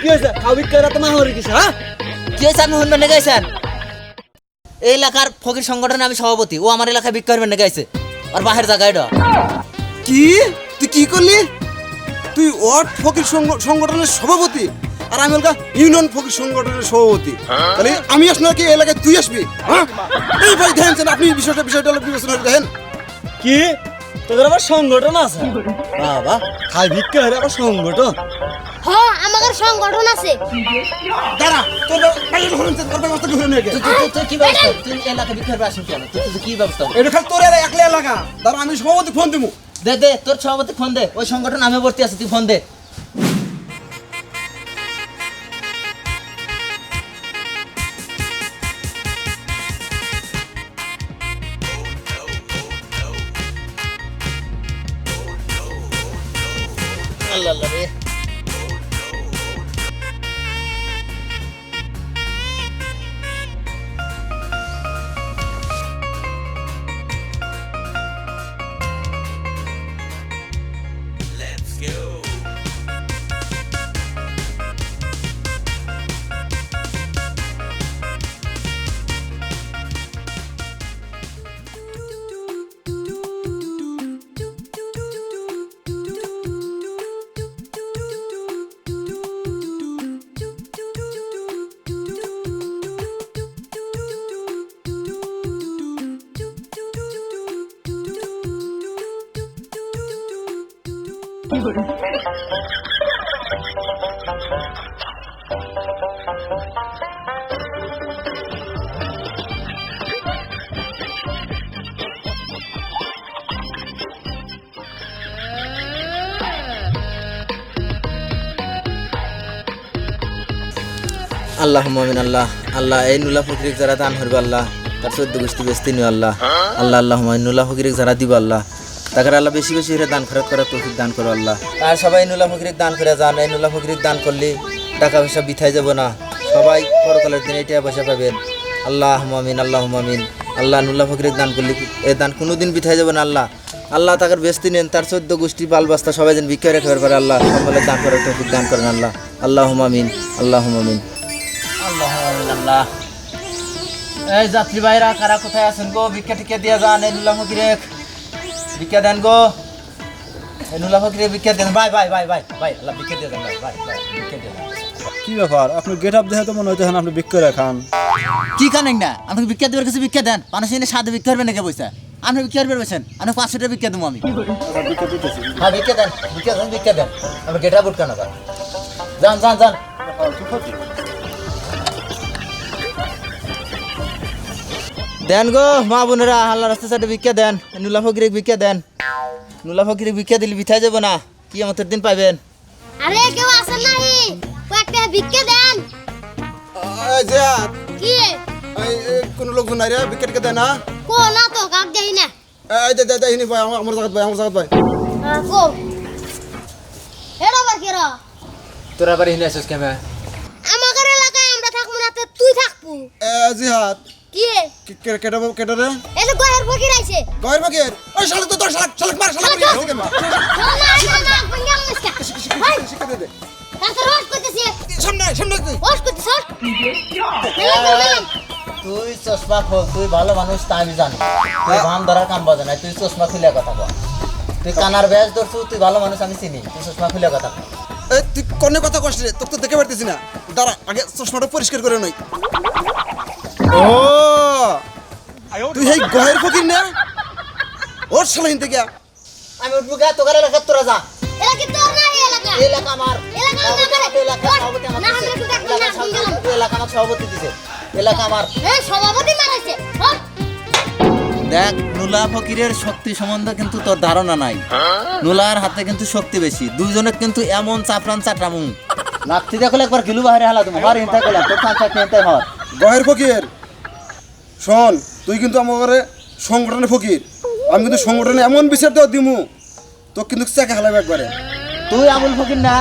কি হয়েছে? খাও বিক্রি তো মা হরে কিছু হ্যাঁ? শুনবেন না গাইছেন এই এলাকার ফকির সংগঠনে আমি সভাপতি। ও আমার এলাকায় বিক্রি করবেন না গাইছে আর বাহির জায়গায় এটা। কি? তুই কি করলি? তুই ওয়ার্ড ফকির সংগ- সংগঠনের সভাপতি আর আমি হলকা ইউনিয়ন ফকির সংগঠনের সভাপতি। তাহলে আমি আসলে কি এলাকায় তুই আসবি? হ্যাঁ? এই ভাই দেখেন আপনি বিষয়টা বিষয়টা হলো বিবেচনা করে দেখেন। কি? তোদের আবার সংগঠন আছে? বাবা খাই ভিক্ষা হলে আবার সংগঠন। হ্যাঁ সংগঠন আছে। দাঁড়া তোর বাইরে ব্যবস্থা নিয়ে। তুই কি ব্যবস্থা? তুই এলাকায় বিক্রি করবে আসুন কেন? তুই কি ব্যবস্থা এটা খালি তোর একলা এলাকা। দাঁড়া আমি সভাপতি ফোন দিব দে দে তোর সভাপতি ফোন দে। ওই সংগঠন আমি ভর্তি আছি তুই ফোন দে। আল্লাহ আল্লাহ রে। আল্লাহ মামিন আল্লাহ আল্লাহ এই নুলা ফকিরিক যারা দান করবে আল্লাহ তার চোদ্দ গোষ্ঠী বেস্তি নিও আল্লাহ আল্লাহ আল্লাহ নুলা ফকিরিক যারা দিব আল্লাহ তাকে আল্লাহ বেশি বেশি করে দান খরচ করার তৌফিক দান করো আল্লাহ। আর সবাই নুলা ফকিরিক দান করে যান এই নুলা ফকিরিক দান করলে টাকা পয়সা বিথাই যাব না। সবাই পরকালের দিন এটা পয়সা পাবেন। আল্লাহ মামিন আল্লাহ মামিন আল্লাহ নুল্লাহ ফকিরের দান করলে এ দান কোনোদিন বিথাই যাব না আল্লাহ। আল্লাহ তাকে বেস্তি নেন তার চোদ্দ গোষ্ঠী বাল বাস্তা সবাই যেন ভিক্ষা রেখে পারে আল্লাহ। সকলে দান করার তৌফিক দান করেন আল্লাহ। আল্লাহ মামিন আল্লাহ মামিন আল্লাহ আল্লাহ। এই যাত্রী ভাইরা কারা কোথায় আছেন গো? ভিক্ষা টিকা দিয়ে যান এই নুলা ফকিরে ভিক্ষা দেন গো এই নুলা ফকিরে ভিক্ষা দেন ভাই ভাই ভাই ভাই ভাই আল্লাহ ভিক্ষা দিয়ে দেন ভাই ভাই ভাই ভিক্ষা দিয়ে দেন কি ব্যাপার? আপনি গেট আপ দেখে তো মনে হচ্ছে আপনি বিক্রি খান। কি কানেন না আপনি ভিক্ষা দেবার কাছে ভিক্ষা দেন। মানুষ এনে সাথে ভিক্ষা করবেন নাকি পয়সা আপনি ভিক্ষা করবেন বলছেন আপনি পাঁচশো টাকা ভিক্ষা দেবো আমি। বিক্রি দিতেছি হ্যাঁ ভিক্ষা দেন। ভিক্ষা দেন ভিক্ষা দেন। আপনি গেটা বুট কেন করেন? যান যান যান। দেন গো মা বোনেরা আল্লাহ রাস্তা সাইডে ভিক্ষা দেন নুলা ফকিরে ভিক্ষা দেন। নুলা ফকিরে ভিক্ষা দিলে বিথায় যাব না কি আমাদের দিন পাইবেন। আরে কেউ আসেন নাহি কয়েকটা ভিক্ষে দেন। কি? কোনো লোকজন নাই রে বিকেট কে দেয় না? কো না তো কাক দেই না। এই দে দে দে হিনি ভাই আমার আমার জায়গা ভাই আমার জায়গা ভাই কো। এড়ো বাকিরা তোরা বাড়ি হিনে আসিস কেমন আমাদের এলাকায় আমরা থাকব না তো তুই থাকব। এ জিহাদ কি? কেটা কেটা কেটা রে? এই যে ফকির আইছে। গয়ের বাগের ওই শালা তো তোর শালা শালা মার শালা মার শালা মার। না না না মুস্কা হাই শিক্ষা দে দে তাতে রোজ করতেছি সামনে সামনে তুই রোজ করতেছ তুই চশমা খোল তুই ভালো মানুষ তা আমি জানি। তুই ভান ধরার কাম বাজে না তুই চশমা খুলে কথা কর তুই কানার ব্যাস ধরছু তুই ভালো মানুষ আমি চিনি। তুই চশমা খুলে কথা এই তুই কোনে কথা কষ্ট রে? তোকে তো দেখে পারতেছি না। দাঁড়া আগে চশমাটা পরিষ্কার করে নই। ও! তুই এই গহের ফকির না? ওর শালা হিনতে গিয়া আমি উঠবো গা তোকার এলাকা তোরা যা। এলা তোর না এলাকা। এলাকা আমার। এলাকা আমার, এলাকা সভাপতি আমার না, আমরা একটু দেখব না, এলাকা সভাপতি- বুঝলাম। এলাকা আমার সভাপতি দিছে। এলাকা আমার। এই সভাপতি মারাইছে। দেখ নুলা ফকিরের শক্তি সম্বন্ধে কিন্তু তোর ধারণা নাই। নুলার হাতে কিন্তু শক্তি বেশি। দুইজনে কিন্তু এমন চাপরান চাটামু লাত্তি দেখলে একবার গিলু বাহিরে হালা তুমি। হর হিন্তা করলাম। তোর চাপ চাপ হর গহের ফকির! শোন তুই কিন্তু আমার সংগঠনে ফকির। আমি কিন্তু সংগঠনে এমন বিচার দেওয়া দিমু তো কিন্তু চেকে হালাবে একবারে। তুই আবুল ফকির না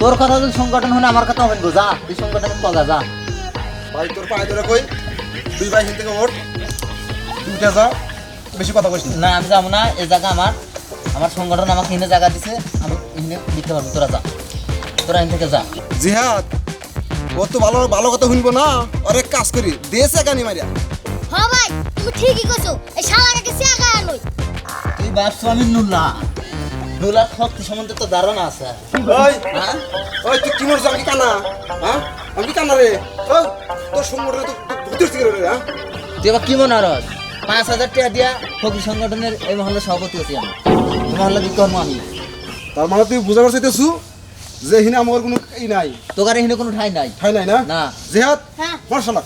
তোর কথা যদি সংগঠন হলে আমার কথা হইব যা তুই সংগঠন কগা যা। ভাই তোর পায়ে ধরে কই? তুই ভাই এখান থেকে ওঠ। তুই উঠে যা বেশি কথা কইস না। আমি যাব না এই জায়গা আমার। আমার সংগঠন আমাকে এনে জায়গা দিছে আমি এনে দিতে পারব তোরা যা। তোরা এখান থেকে যা। জিহাদ ও তো ভালো ভালো কথা শুনব না। অনেক কাজ করি দেশে গানি মারিয়া। হ ভাই তুমি ঠিকই কইছো এই শালাটাকে চেকা আনই তুই ভাবছ আমি নুলা। নুলার শক্তি সম্বন্ধে তো ধারণা আছে। ওই হ্যাঁ? ওই তুই কি মরছ আমি কি কানা হ্যাঁ? আমি কি কানা রে? ওই তোর সংগঠনে তো ভূতের ছিগে রে হ্যাঁ? তুই এবার কি মনে হরস পাঁচ হাজার টাকা দিয়া ফকির সংগঠনের এই মহল্লার সভাপতি আছি আমি। এই মহল্লা কি করব আমি। তার মানে তুই বুঝা পারছিস যে হিনে আমার কোনো ই নাই। তোকার এখানে কোনো ঠাই নাই? ঠাই নাই না? না। জিহাদ হ্যাঁ। মার্শাল্লাহ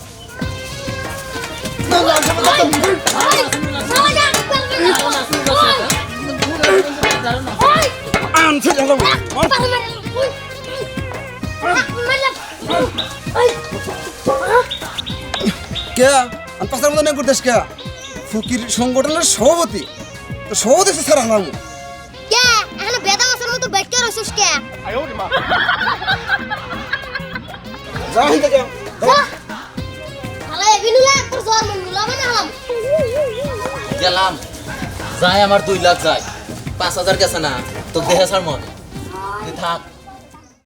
কে? আমি পাঁচটার মতো নেই করতেছ কে? ফকির সংগঠনের সভাপতি। তো সভাপতি স্যার হলাম কে? এখানে বেদা মাছের মতো বেটকে রইছিস কে? যা হিন থেকে গেলাম। যাই আমার দুই লাখ যায়। পাঁচ হাজার গেছে না তো দেহে সার মন থাক।